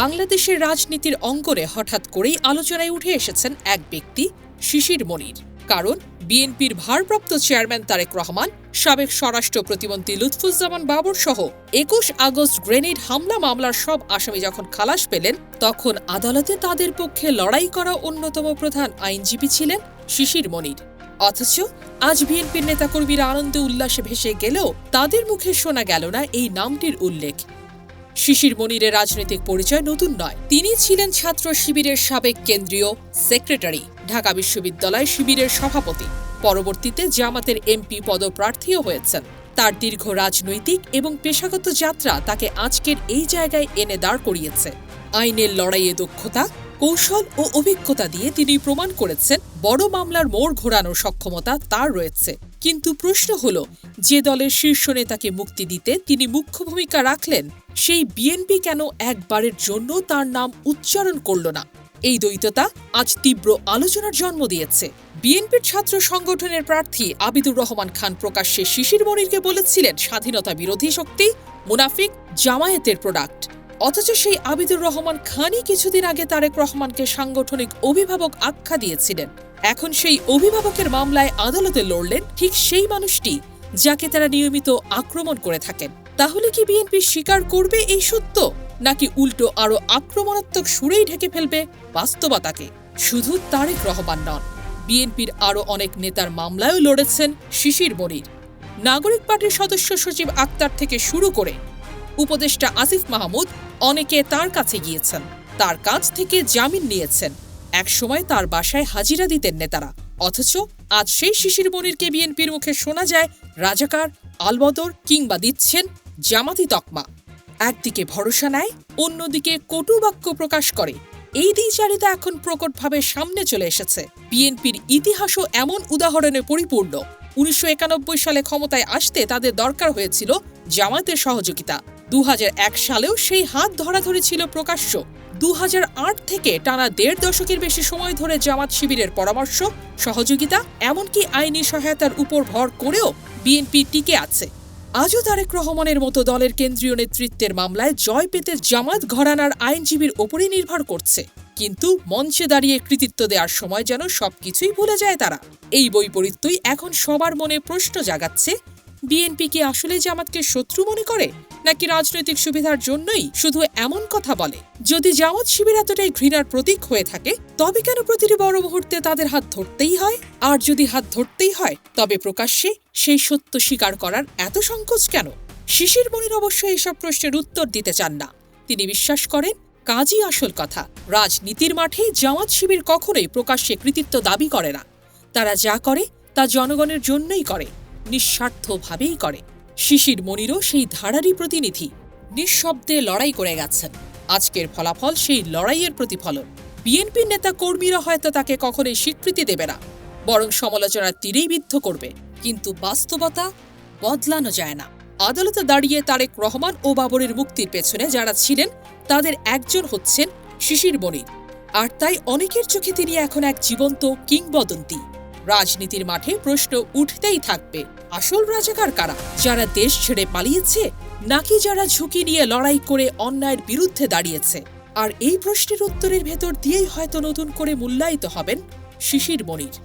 বাংলাদেশের রাজনীতির অঙ্গনে হঠাৎ করেই আলোচনায় উঠে এসেছেন এক ব্যক্তি, শিশির মনির। কারণ, বিএনপির ভারপ্রাপ্ত চেয়ারম্যান তারেক রহমান, সাবেক স্বরাষ্ট্র প্রতিমন্ত্রী লুৎফুজ্জামান বাবর সহ একুশ আগস্ট গ্রেনেড হামলা মামলার সব আসামি যখন খালাস পেলেন, তখন আদালতে তাদের পক্ষে লড়াই করা অন্যতম প্রধান আইনজীবী ছিলেন শিশির মনির। অথচ, আজ বিএনপির নেতাকর্মীরা আনন্দে উল্লাসে ভেসে গেলেও তাদের মুখে শোনা গেল না এই নামটির উল্লেখ। শিশির মনিরের রাজনৈতিক পরিচয় নতুন নয়। তিনি ছিলেন ছাত্র শিবিরের সাবেক কেন্দ্রীয় সেক্রেটারি, ঢাকা বিশ্ববিদ্যালয় শিবিরের সভাপতি। পরবর্তীতে জামাতের এমপি পদপ্রার্থীও হয়েছেন। তার দীর্ঘ রাজনৈতিক এবং পেশাগত যাত্রা তাকে আজকের এই জায়গায় এনে দাঁড় করিয়েছে। আইনের লড়াইয়ে দক্ষতা, কৌশল ও অভিজ্ঞতা দিয়ে তিনি প্রমাণ করেছেন বড় মামলার মোড় ঘোরানোর সক্ষমতা তার রয়েছে। কিন্তু প্রশ্ন হল, যে দলের শীর্ষ নেতাকে মুক্তি দিতে তিনি মুখ্য ভূমিকা রাখলেন, সেই বিএনপি কেন একবারের জন্য তার নাম উচ্চারণ করল না? এই দ্বৈততা আজ তীব্র আলোচনার জন্ম দিয়েছে। বিএনপির ছাত্র সংগঠনের প্রার্থী আবিদুর রহমান খান প্রকাশ্যে শিশির মনিরকে বলেছিলেন, স্বাধীনতা বিরোধী শক্তি মুনাফিক জামায়াতের প্রোডাক্ট। অথচ সেই আবিদুর রহমান খানই কিছুদিন আগে তারেক রহমানকে সাংগঠনিক অভিভাবক আখ্যা দিয়েছিলেন। এখন সেই অভিভাবকের মামলায় আদালতে লড়লেন ঠিক সেই মানুষটি যাকে তারা নিয়মিত আক্রমণ করে থাকেন। তাহলে কি বিএনপি স্বীকার করবে এই সত্য? নাকি উল্টো আরও আক্রমণাত্মক সুরেই ঢেকে ফেলবে বাস্তবতাকে? শুধু তারেক রহমান নন, বিএনপির আরও অনেক নেতার মামলায়ও লড়েছেন শিশির মনির। নাগরিক পার্টির সদস্য সচিব আক্তার থেকে শুরু করে উপদেষ্টা আসিফ মাহমুদ অনেকে তার কাছে গিয়েছেন, তার কাছ থেকে জামিন নিয়েছেন। একসময় তার বাসায় হাজিরা দিতেন নেতারা। অথচ আজ সেই শিশির মনিরকে বিএনপির মুখে শোনা যায়, রাজাকার, আলবদর কিংবা দিচ্ছেন জামাতি তকমা। একদিকে ভরসা নেয়, অন্যদিকে কটু বাক্য প্রকাশ করে। এই দ্বিচারিতা এখন প্রকটভাবে সামনে চলে এসেছে। বিএনপির ইতিহাসও এমন উদাহরণে পরিপূর্ণ। উনিশশো একানব্বই সালে ক্ষমতায় আসতে তাদের দরকার হয়েছিল জামাতের সহযোগিতা। দু হাজার এক সালেও সেই হাত ধরাধরি ছিল প্রকাশ্য। দু হাজার আট থেকে টানা দেড় দশকের বেশি সময় ধরে জামাত শিবিরের পরামর্শ, সহযোগিতা, এমনকি আইনি সহায়তার উপর ভর করেও বিএনপি টিকে আছে। আজও তারেক রহমানের মতো দলের কেন্দ্রীয় নেতৃত্বের মামলায় জয় পেতে জামাত ঘরানার আইনজীবীর ওপরই নির্ভর করছে। কিন্তু মঞ্চে দাঁড়িয়ে কৃতিত্ব দেওয়ার সময় যেন সবকিছুই ভুলে যায় তারা। এই বৈপরীত্যই এখন সবার মনে প্রশ্ন জাগাচ্ছে বিএনপি কি আসলে জামাতকে শত্রু মনে করে? নাকি রাজনৈতিক সুবিধার জন্যই শুধু এমন কথা বলে? যদি জামাত শিবির এতটাই ঘৃণার প্রতীক হয়ে থাকে, তবে কেন প্রতিটি বড় মুহূর্তে তাদের হাত ধরতেই হয়? আর যদি হাত ধরতেই হয়, তবে প্রকাশ্যে সেই সত্য স্বীকার করার এত সংকোচ কেন? শিশির মনির অবশ্য এসব প্রশ্নের উত্তর দিতে চান না। তিনি বিশ্বাস করেন, কাজই আসল কথা। রাজনীতির মাঠে জামাত শিবির কখনোই প্রকাশ্যে কৃতিত্ব দাবি করে না। তারা যা করে, তা জনগণের জন্যই করে। নিঃস্বার্থভাবেই করে। শিশির মনিরও সেই ধারারই প্রতিনিধি। নিঃশব্দে লড়াই করে গেছেন। আজকের ফলাফল সেই লড়াইয়ের প্রতিফলন। বিএনপির নেতা কর্মীরা হয়তো তাকে কখনোই স্বীকৃতি দেবে না। বরং সমালোচনার তীরেই বিদ্ধ করবে। কিন্তু বাস্তবতা বদলানো যায় না। আদালতে দাঁড়িয়ে তারেক রহমান ও বাবরের মুক্তির পেছনে যারা ছিলেন, তাদের একজন হচ্ছেন শিশির মনির। আর তাই অনেকের চোখে তিনি এখন এক জীবন্ত কিংবদন্তি। রাজনীতির মাঠে প্রশ্ন উঠতেই থাকবে আসল রাজাকার কারা? যারা দেশ ছেড়ে পালিয়েছে, নাকি যারা ঝুঁকি নিয়ে লড়াই করে অন্যায়ের বিরুদ্ধে দাঁড়িয়েছে? আর এই প্রশ্নের উত্তরের ভেতর দিয়েই হয়তো নতুন করে মূল্যায়িত হবেন শিশির মনির।